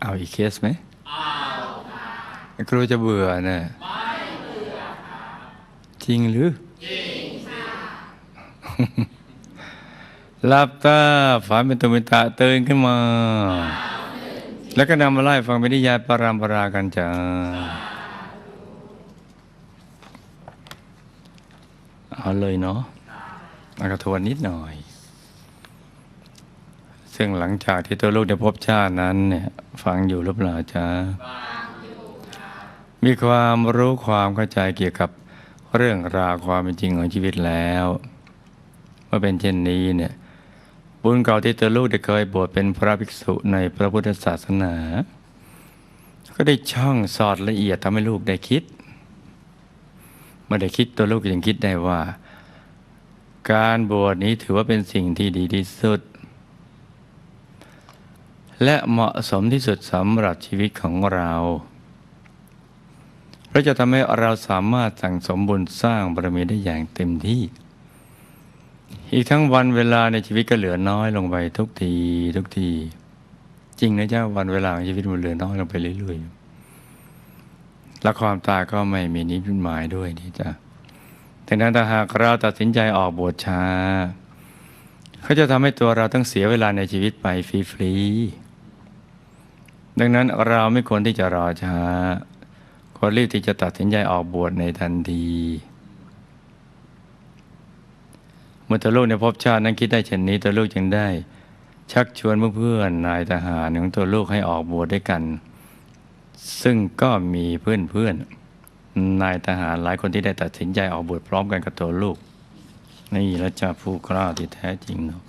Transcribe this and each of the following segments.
เอาอีกเคสไหมครูจะเบื่อเนะ่ะจริงหรือ จริงหลับตาฝันเป็นตุเป็นตะตื่นขึ้นมา แล้วก็นำมาไล่ฟังเป็นนิยายปรามปรากันจ้าเอาเลยเนาะมากระทวนนิดหน่อย ซึ่งหลังจากที่ตัวลูกได้พบชาตินั้นเนี่ย ฟังอยู่หรือเปล่าจ๊ะมีความรู้ความเข้าใจเกี่ยวกับเรื่องราวความเป็นจริงของชีวิตแล้วเมื่อเป็นเช่นนี้เนี่ยบุญเก่าที่ตัวลูกได้เคยบวชเป็นพระภิกษุในพระพุทธศาสนา ก็ได้ช่องสอดละเอียดทำให้ลูกได้คิดเมื่อได้คิดตัวลูกยังคิดได้ว่า การบวชนี้ถือว่าเป็นสิ่งที่ดีที่สุด และเหมาะสมที่สุดสำหรับชีวิตของเราเพราจะทำให้เราสามารถสั่งสมบุญสร้างบารมีได้อย่างเต็มที่ อีกทั้งวันเวลาในชีวิตก็เหลือน้อยลงไปทุกทีทุกที จริงนะเจ้าวันเวลาของชีวิตมันเหลือน้อยลงไปเรื่อยๆ และความตายก็ไม่มีนิพพานด้วยนี่จ้ะดังนั้นถ้าหากเราตัดสินใจออกบวชช้าเขาจะทำให้ตัวเราต้องเสียเวลาในชีวิตไปฟรีๆ ดังนั้นเราไม่ควรที่จะรอช้า ควรรีบที่จะตัดสินใจออกบวชในทันที เมื่อตัวลูกในภพชาตินั้นคิดได้เช่นนี้ตัวลูกจึงได้ ชักชวนเพื่อนๆนายทหารของตัวลูกให้ออกบวชด้วยกัน ซึ่งก็มีเพื่อนๆนายทหารหลายคนที่ได้ตัดสินใจออกบวชพร้อมกันกับตัวลูกนี่แล้วจะผู้กล้าที่แท้จริงเนาะ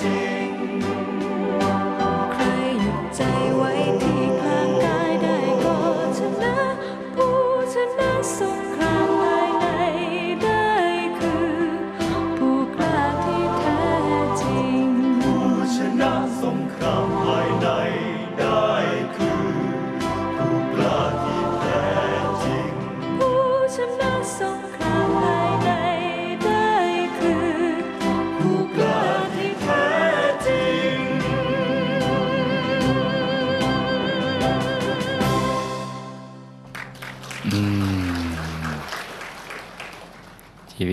แ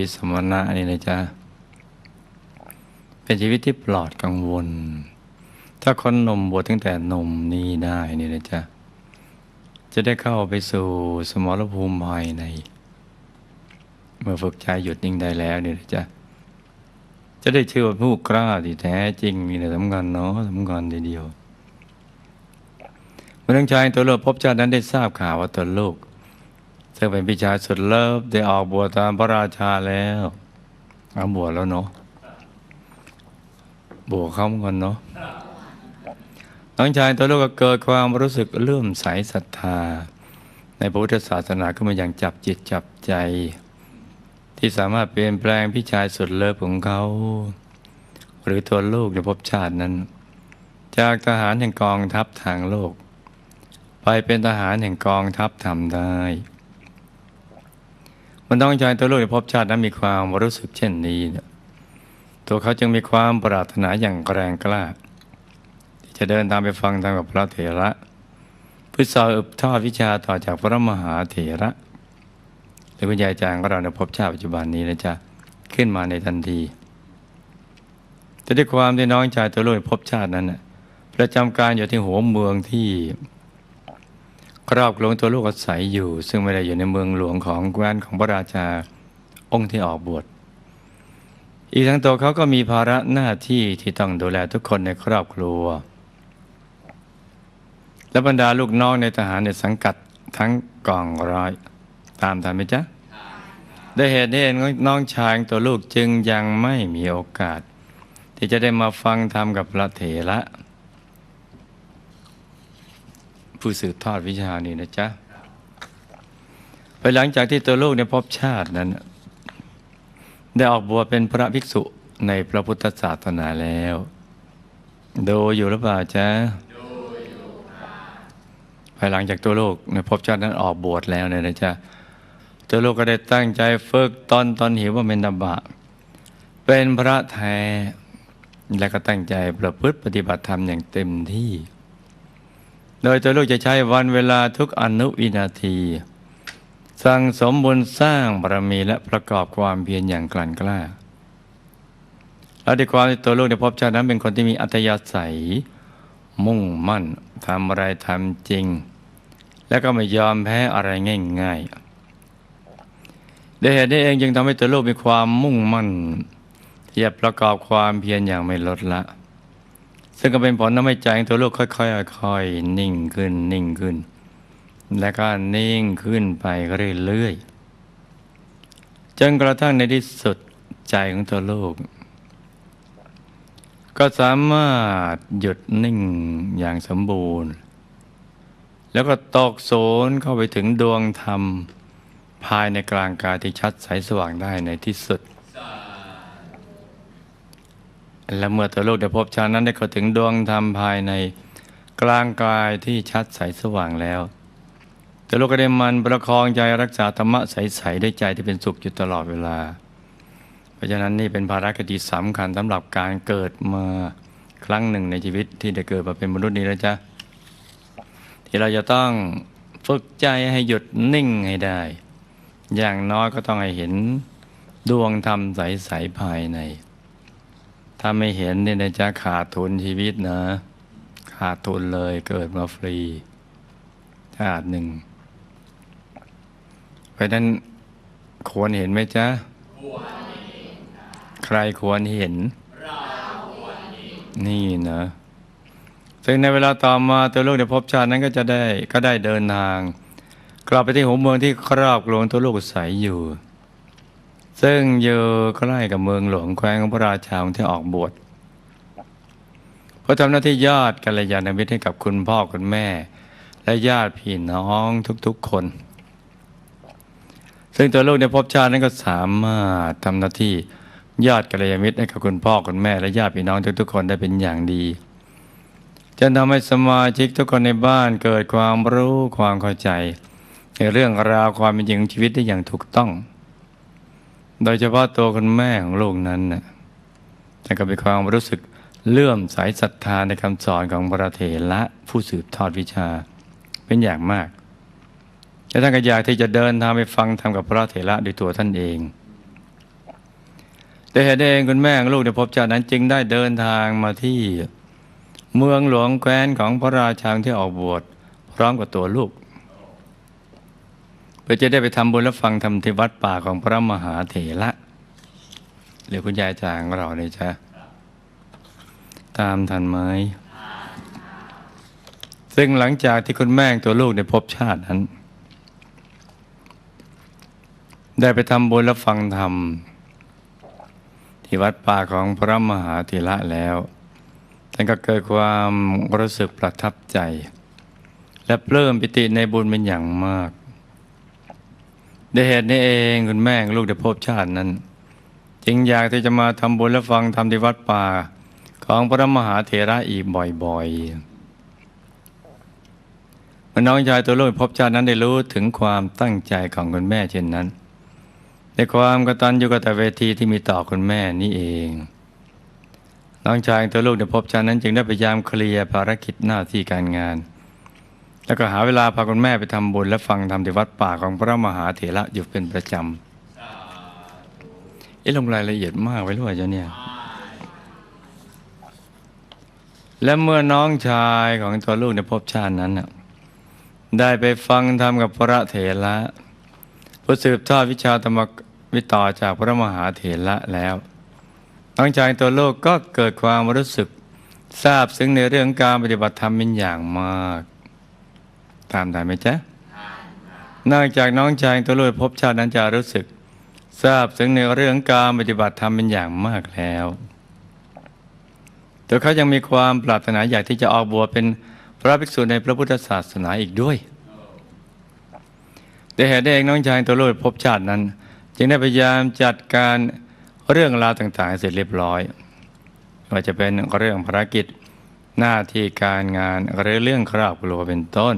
วิตสมณะนี่นะจ๊ะเป็นชีวิตที่ปลอดกังวล ถ้าคนนมบวชตั้งแต่นมนี้ได้นี่นะจ๊ะจะได้เข้าไปสู่สมรภูมิภายใน เมื่อฝึกใจหยุดนิ่งได้แล้วนี่นะจ๊ะจะได้เชื่อว่าผู้กล้าที่แท้จริงนี่แหละสำคัญเนาะสำคัญทีเดียวเมื่อทั้งชายตัวโลกพบชาตินั้นได้ทราบข่าวว่าตัวโลก ซึ่งเป็นพี่ชายสุดเลิฟได้ออกบวชตามพระราชาแล้วเอาบวชแล้วเนาะบวชเขาเหมือนกันเนาะน้องชายตัวลูกก็เกิดความรู้สึกเลื่อมใสศรัทธา ในพระพุทธศาสนาขึ้นมาอย่างจับจิตจับใจ ที่สามารถเปลี่ยนแปลงพี่ชายสุดเลิฟของเขา หรือตัวลูกในภพชาตินั้น จากทหารแห่งกองทัพทางโลก ไปเป็นทหารแห่งกองทัพทำได้ มันต้องใจตัวลูกในภพชาตินั้นมีความรู้สึกเช่นนี้เนี่ยตัวเขาจึงมีความปรารถนาอย่างแรงกล้า ที่จะเดินตามไปฟังทางกับพระเถระเพื่อสอบทอดวิชาต่อจากพระมหาเถระหรือคุณยายจางของเราในภพชาติปัจจุบันนี้นะจ๊ะขึ้นมาในทันที แต่ด้วยความที่น้องชายตัวลูกในภพชาตินั้นน่ะประจำการอยู่ที่หัวเมืองที่ ครอบครองตัวลูกอาศัยอยู่ ซึ่งไม่ได้อยู่ในเมืองหลวงของแคว้นของพระราชาองค์ที่ออกบวชอีกทั้งตัวเขาก็มีภาระหน้าที่ที่ต้องดูแลทุกคนในครอบครัว และบรรดาลูกน้องในทหารในสังกัดทั้งกองร้อย ตามทันไหมจ๊ะด้วยเหตุนี้เองน้องชายตัวลูกจึงยังไม่มีโอกาส ที่จะได้มาฟังธรรมกับพระเถระ ผู้สืบทอดวิชานี้นะจ๊ะภายหลังจากที่ตัวลูกในยพบชาตินั้น ได้ออกบวชเป็นพระภิกษุในพระพุทธศาสนาแล้วดูอยู่หรือเปล่าจ๊ะภายหลังจากตัวลูกในภพชาตินั้นออกบวชแล้วเนี่ยนะจ๊ะตัวลูกก็ได้ตั้งใจฝึกตอนตอนหิวว่าเป็นตบะ เป็นพระแท้และก็ตั้งใจประพฤติปฏิบัติธรรมอย่างเต็มที่ โดยตัวลูกจะใช้วันเวลาทุกอนุวินาที สั่งสมบุญสร้างบารมีและประกอบความเพียรอย่างกลั่นกล้า และด้วยความที่ตัวลูกในภพชาตินั้นเป็นคนที่มีอัธยาศัย มุ่งมั่นทำอะไรทำจริง แล้วก็ไม่ยอมแพ้อะไรง่ายๆด้วยเหตุนี้เองจึงทำให้ตัวลูกมีความมุ่งมั่นที่จะประกอบความเพียรอย่างไม่ลดละ ซึ่งก็เป็นผลทำให้ใจของตัวลูกค่อยๆค่อยๆนิ่งขึ้นนิ่งขึ้น และก็นิ่งขึ้นไปเรื่อยๆจนกระทั่งในที่สุดใจของตัวลูก ก็สามารถหยุดนิ่งอย่างสมบูรณ์ แล้วก็ตกโซนเข้าไปถึงดวงธรรม ภายในกลางกายที่ชัดใสสว่างได้ในที่สุด และเมื่อตัวลูกได้พบฌานนั้นได้เข้าถึงดวงธรรมภายในกลางกายที่ชัดใสสว่างแล้ว ตัวลูกก็ได้มันประคองใจรักษาธรรมะใสๆด้วยใจที่เป็นสุขอยู่ตลอดเวลา เพราะฉะนั้นนี่เป็นภารกิจสำคัญสำหรับการเกิดมาครั้งหนึ่งในชีวิตที่ได้เกิดมาเป็นมนุษย์นี้แล้วจ้ะที่เราจะต้องฝึกใจให้หยุดนิ่งให้ได้ อย่างน้อยก็ต้องให้เห็นดวงธรรมใสๆภายใน ถ้าไม่เห็นเนี่ยนะจ๊ะขาดทุนชีวิตนะ ขาดทุนเลยเกิดมาฟรีชาติหนึ่ง เพราะนั้นควรเห็นไหมจ๊ะ ใครควรเห็น นี่นะ ซึ่งในเวลาต่อมาตัวลูกในภพชาตินั้นก็จะได้ก็ได้เดินทาง กลับไปที่หัวเมืองที่ครอบครองตัวลูกใสยอยู่ ซึ่งอยู่ใกล้กับเมืองหลวงแคว้นของพระราชาองที่ออกบวชเพื่อทำหน้าที่ญาติกัลยาณมิตรให้กับคุณพ่อคุณแม่ และญาติพี่น้องทุกๆคน ซึ่งตัวลูกในภพชาตินั้นก็สามารถทำหน้าที่ญาติกัลยาณมิตรให้กับคุณพ่อคุณแม่และญาติพี่น้องทุกๆคนได้เป็นอย่างดีจะทำให้สมาชิกทุกคนในบ้านเกิดความรู้ความเข้าใจ ในเรื่องราวความเป็นจริงของชีวิตได้อย่างถูกต้อง โดยเฉพาะตัวคุณแม่ของลูกนั้นนะแต่ก็มีความรู้สึกเลื่อมใสศรัทธาในคำสอนของพระเถระผู้สืบทอดวิชาเป็นอย่างมาก และท่านก็อยากที่จะเดินทางไปฟังธรรมกับพระเถระด้วยตัวท่านเอง แต่เหตุใดเองคุณแม่ของลูกในภพชาตินั้นจึงได้เดินทางมาที่เมืองหลวงแคว้นของพระราชาที่ออกบวชพร้อมกับตัวลูก เพื่อจะได้ไปทำบุญและฟังธรรมที่วัดป่าของพระมหาเถระหรือคุณยายจางเราเนี่ยจ้ะตามทันไหมซึ่งหลังจากที่คุณแม่ตัวลูกในภพชาตินั้น ได้ไปทำบุญและฟังธรรม ที่วัดป่าของพระมหาเถระแล้วท่านก็เกิดความรู้สึกประทับใจ และปลื้มปิติในบุญเป็นอย่างมาก ด้วยเหตุนี้เองคุณแม่ลูกได้พบชาตินั้น จึงอยากที่จะมาทำบุญและฟังธรรมที่วัดป่า ของพระมหาเถระอีกบ่อยๆเมื่อน้องชายตัวลูกพบชาตินั้นได้รู้ถึงความตั้งใจของคุณแม่เช่นนั้น ในความกตัญญูกตเวทีที่มีต่อคุณแม่นี่เอง น้องชายตัวลูกในภพชาตินั้น จึงได้พยายามเคลียร์ภารกิจหน้าที่การงาน แล้วก็หาเวลาพาคุณแม่ไปทำบุญและฟังธรรมที่วัดป่าของพระมหาเถระอยู่เป็นประจำเอ๊ะลงรายละเอียดมากไว้หรือเปล่าเจ้าเนี่ย และเมื่อน้องชายของตัวลูกในภพชาตินั้นน่ะได้ไปฟังธรรมกับพระเถระผู้สืบทอดวิชาธรรมวิต่อจากพระมหาเถระแล้วน้องชายตัวลูกก็เกิดความรู้สึกทราบซึ้งในเรื่องการปฏิบัติธรรมเป็นอย่างมาก ตามได้ไหมจ๊ะนอกจากน้องชายตัวลูกภพชาตินั้นจะรู้สึก ทราบซึ้งในเรื่องการปฏิบัติธรรมเป็นอย่างมากแล้วแต่เขายังมีความปรารถนาอยากที่จะออกบวชเป็นพระภิกษุในพระพุทธศาสนาอีกด้วย แต่เหตุใดเองน้องชายตัวลูกภพชาตินั้น จึงได้พยายามจัดการเรื่องราวต่างๆเสร็จเรียบร้อยไม่ว่าจะเป็นเรื่องภารกิจหน้าที่การงานหรือเรื่องครอบครัวเป็นต้น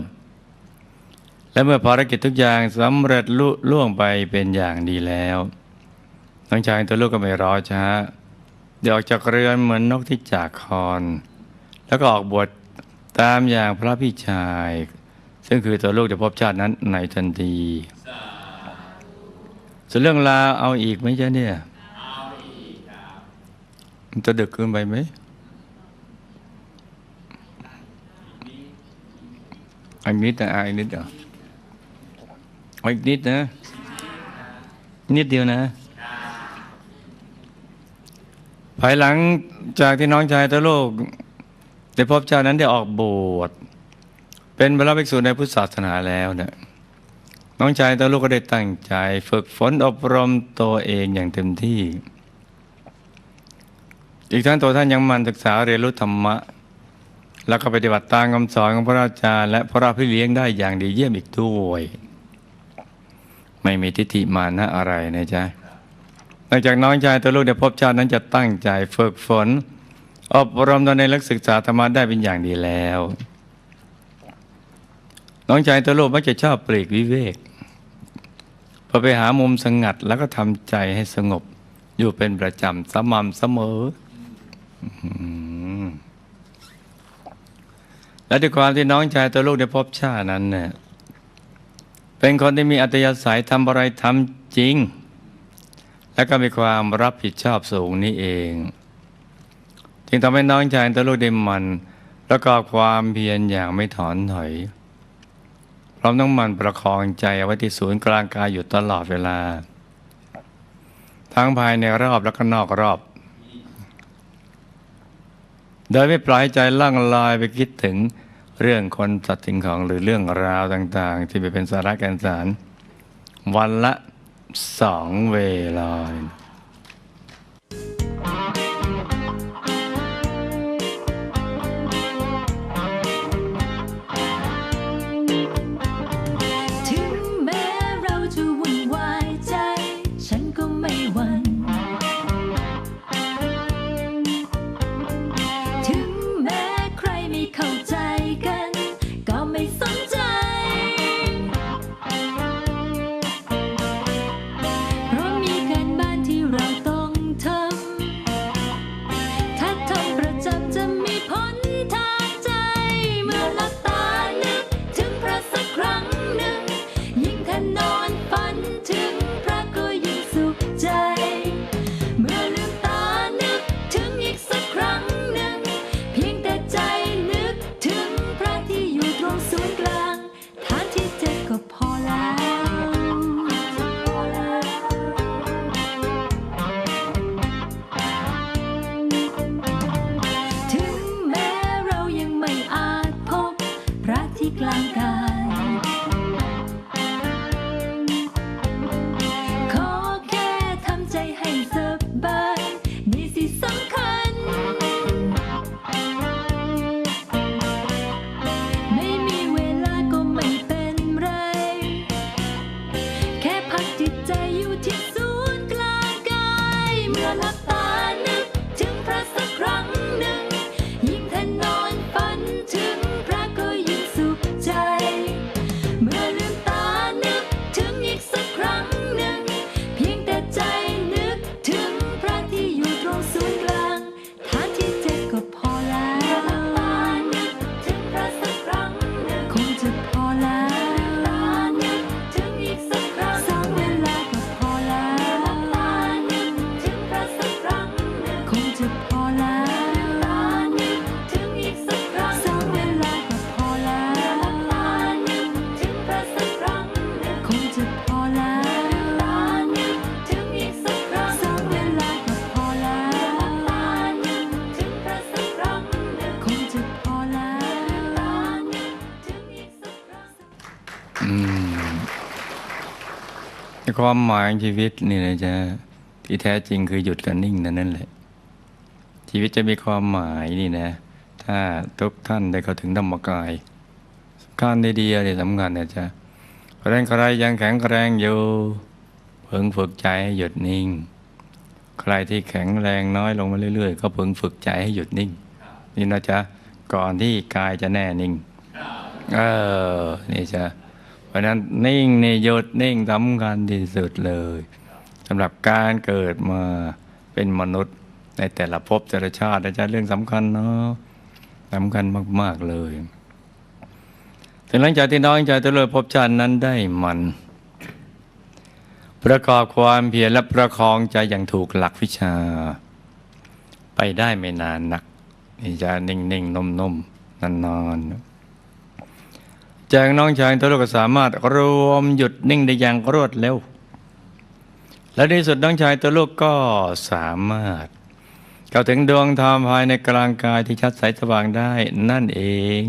และเมื่อภารกิจทุกอย่างสำเร็จลุล่วงไปเป็นอย่างดีแล้วน้องชายตัวลูกก็ไม่รอช้าเดี๋ยวออกจากเรือนเหมือนนกที่จากคอน แล้วก็ออกบวชตามอย่างพระพี่ชาย ซึ่งคือตัวลูกจะพบชาตินั้นในทันทีส่วนเรื่องลาวเอาอีกไหมจ๊ะเนี่ยมันจะดึกเกินไปไหมอันนิดนะอะอีกนิดเหรอ เอาอีกนิดนะ นิดเดียวนะ ภายหลังจากที่น้องชายตัวลูกได้พบเจ้านั้นได้ออกบวชเป็นพระภิกษุในพุทธศาสนาแล้วเนี่ยน้องชายตัวลูกก็ได้ตั้งใจ ฝึกฝนอบรมตัวเองอย่างเต็มที่ อีกทั้งตัวท่านยังมันศึกษาเรียนรู้ธรรมะ แล้วก็ปฏิบัติตามคำสอนของพระอาจารย์และพระราพี่เลี้ยงได้อย่างดีเยี่ยมอีกด้วย ไม่มีทิฏฐิมานะอะไรนะจ๊ะหลังจากน้องชายตัวลูกได้พบชาตินั้นจะตั้งใจฝึกฝน อบรมตนในลักศึกษาธรรมะได้เป็นอย่างดีแล้ว น้องชายตัวลูกมักจะชอบปลีกวิเวกพอไปหามุมสงัดแล้วก็ทำใจให้สงบอยู่เป็นประจำสม่ำเสมอ และด้วยความที่น้องชายตัวลูกได้พบชาตินั้นเนี่ย เป็นคนที่มีอัตยาศัยทำอะไรทำจริง และก็มีความรับผิดชอบสูงนี่เอง จึงทำให้น้องชายตัวลูกได้หมันประกอบความเพียรอย่างไม่ถอนถอย พร้อมต้องมันประคองใจเอาไว้ที่ศูนย์กลางกายอยู่ตลอดเวลา ทั้งภายในรอบและก็นอกรอบ โดยไม่ปล่อยใจล่องลอยไปคิดถึง เรื่องคนสัตว์สิ่งของหรือเรื่องราวต่างๆ ที่ไปเป็นสาระแกนสาร วันละสองเวลา ความหมายของชีวิตนี่นะจ๊ะที่แท้จริงคือหยุดกันนิ่งนั่นนั่นแหละ ชีวิตจะมีความหมายนี่นะ ถ้าทุกท่านได้เข้าถึงธรรมกายการได้ดีอะไรสำคัญนะจ๊ะเพราะฉะนั้นใครยังแข็งแรงอยู่เพิ่งฝึกใจให้หยุดนิ่ง ใครที่แข็งแรงน้อยลงมาเรื่อย ๆ ก็เพิ่งฝึกใจให้หยุดนิ่ง นี่นะจ๊ะก่อนที่กายจะแน่นิ่ง เออนี่จ้ะ ราะนั้นนิ่งนี่หยุดนิ่งสำคัญที่สุดเลยสำหรับการเกิดมาเป็นมนุษย์ในแต่ละภพแต่ละชาตินะจ๊ะเรื่องสำคัญเนาะสำคัญมาก ๆ เลยถึงหลังจากที่น้องใจตัวเลือกภพชาตินั้นได้มัน ประกอบความเพียรและประคองใจอย่างถูกหลักวิชา ไปได้ไม่นานนักนี่จะนิ่งๆนุ่มๆนานๆ จากน้องชายตัวลูกก็สามารถรวมหยุดนิ่งได้อย่างรวดเร็ว และในสุดน้องชายตัวลูกก็สามารถ เข้าถึงดวงธรรมภายในกลางกายที่ชัดใสสว่างได้นั่นเอง